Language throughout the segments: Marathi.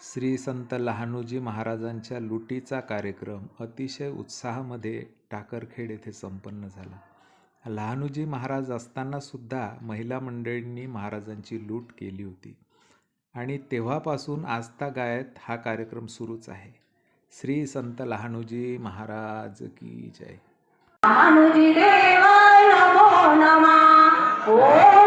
श्री संत लहानूजी महाराजांच्या लुटीचा कार्यक्रम अतिशय उत्साहामध्ये टाकरखेड येथे संपन्न झाला. लहानूजी महाराज असतानासुद्धा महिला मंडळींनी महाराजांची लूट केली होती आणि तेव्हापासून आजता गायत हा कार्यक्रम सुरूच आहे. श्री संत लहानूजी महाराज की जय. लहानुजी देवा नमो नमा.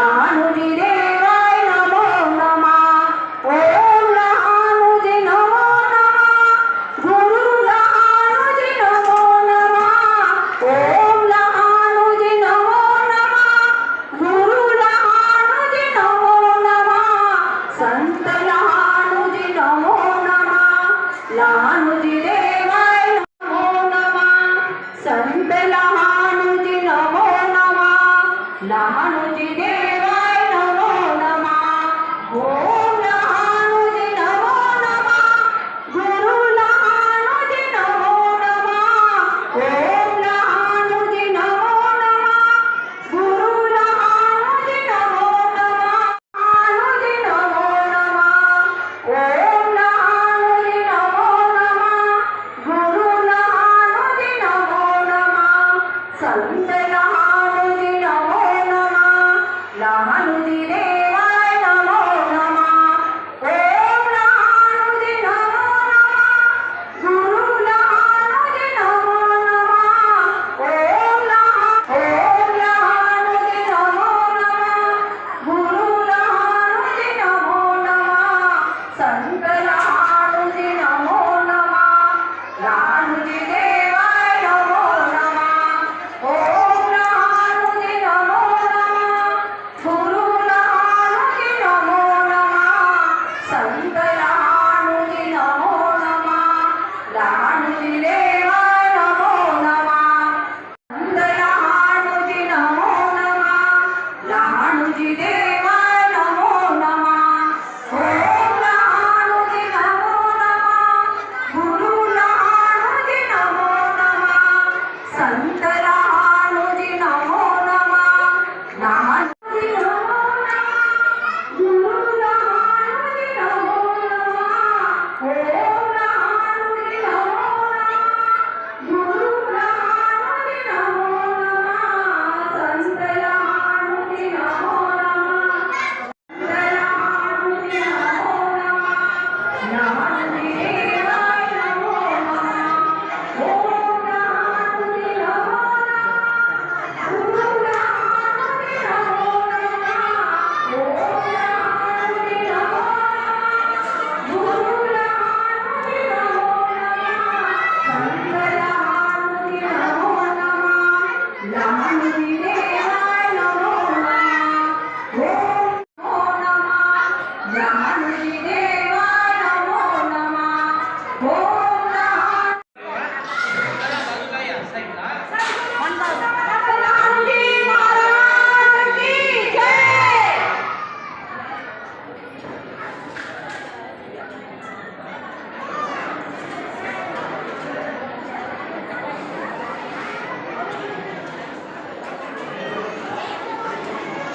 God.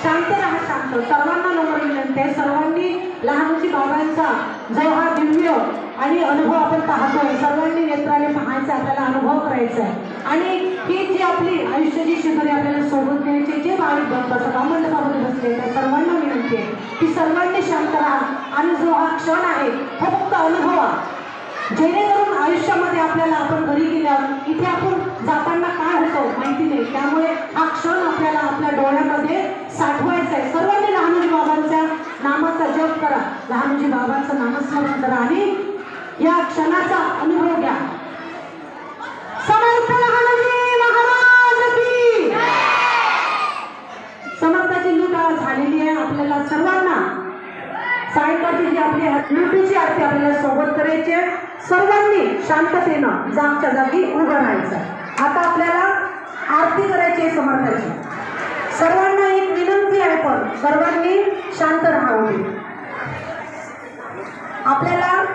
शांत राहा शांत. सर्वांना नम्र विनंती आहे. सर्वांनी लहानजी बाबांचा जो हा दिव्य आणि अनुभव आपण पाहतोय सर्वांनी नेत्राने पाहायचा आपल्याला अनुभव करायचा आहे. आणि ही जी आपली आयुष्याची शिखरे आपल्याला सोबत घ्यायची जे भाविक भक्त असतात मंडपामध्ये बसले त्या सर्वांना विनंती आहे की सर्वांनी शांत राहा. आणि जो हा क्षण आहे हा फक्त अनुभवा. जेणेकरून आयुष्यामध्ये आपल्याला आपण घरी गेल्यावर इथे आपण जाताना काय होतो माहिती नाही. त्यामुळे हा क्षण आपल्याला आपल्या डोळ्यामध्ये साठवायचं आहे सर्वांनी लहानजी बाबांच्या नामाचा जप करा. लहानोजी बाबांचं नामस्मरण करा आणि या क्षणाचा अनुभव घ्या. समर्थ लहानजी महाराज की! समर्थाची लूट झालेली आहे आपल्याला सर्वांना. सायंकाळची जी आपली लुटीची आरती आपल्याला सोबत करायची आहे सर्वांनी शांततेनं जागच्या जागी उभं राहायचं. आता आपल्याला आरती करायची आहे समर्थाची. सर्वांना एक आहे पण सर्वांनी शांत राहावं. आपल्याला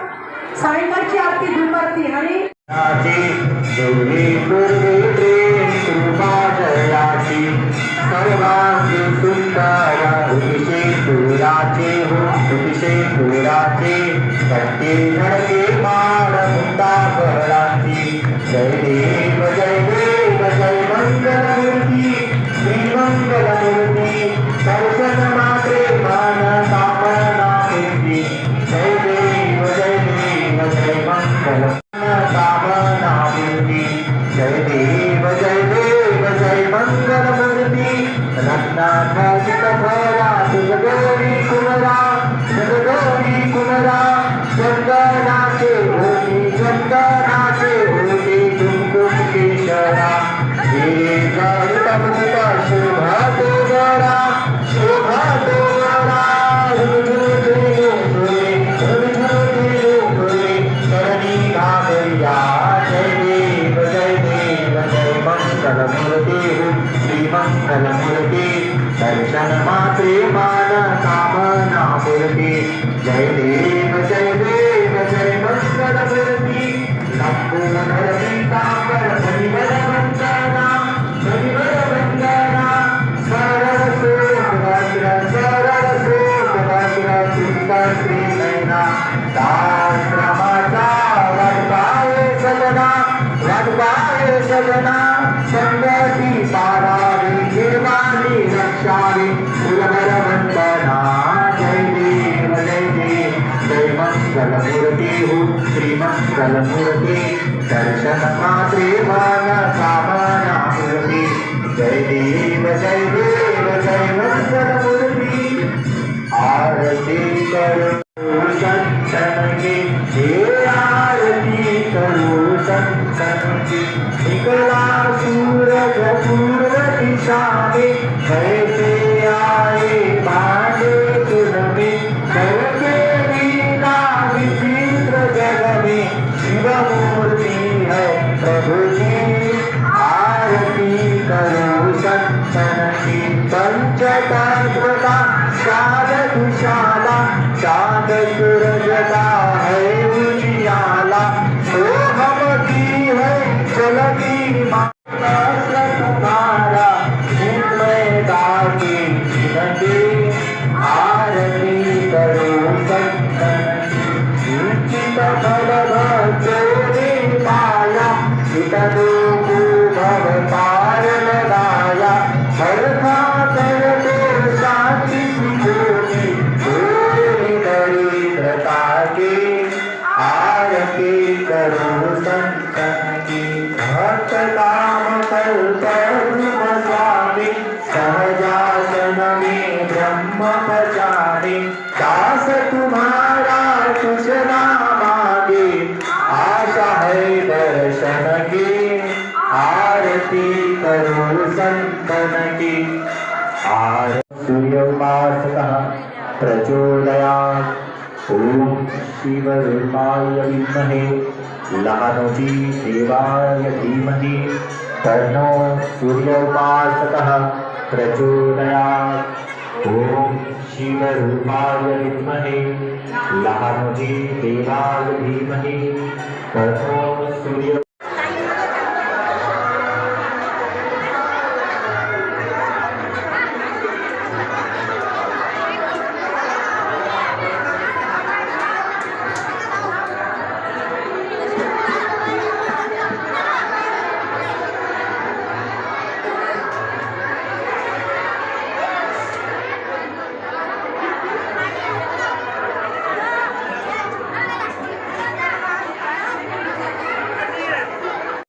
सायंकाळची आरती दुपारती आणि जयाची गौरी दुर्गे प्रेम कृपा मूर्ती जय देव जय देव जय मंगल मूर्ती रत्नाखचित भरा तुझ कुमरा तुझ कुमरा। मंगल मूर्ती दर्शन मात्रे मान कामना मूर्ती जय देव जय देव जय मंगल मूर्ती लंबोदर पीतांबर परिमल वंदना. परिमल वंदना सरळ सरळ चिंता श्री नैना. मंगल मूर्ती हो श्री मंगल जय देव जय देव आरती करू संतन की हे आरती संतन की निकला सूरज पूर्व दिशा में ब्रह्म पचाने दास तुम्हारा कुछ मांगे आशा है दर्शन की आरती करो संतन की आर सूर्योपासकः प्रचोदयात्। ॐ शिवरूपाय विद्महे लहनोजी देवाय धीमहि। तन्नो सूर्योपासकः प्रचोदयात्। ॐ शिवरूपाय विद्महे लहनोजी देवाय धीमहि। तथो सूर्य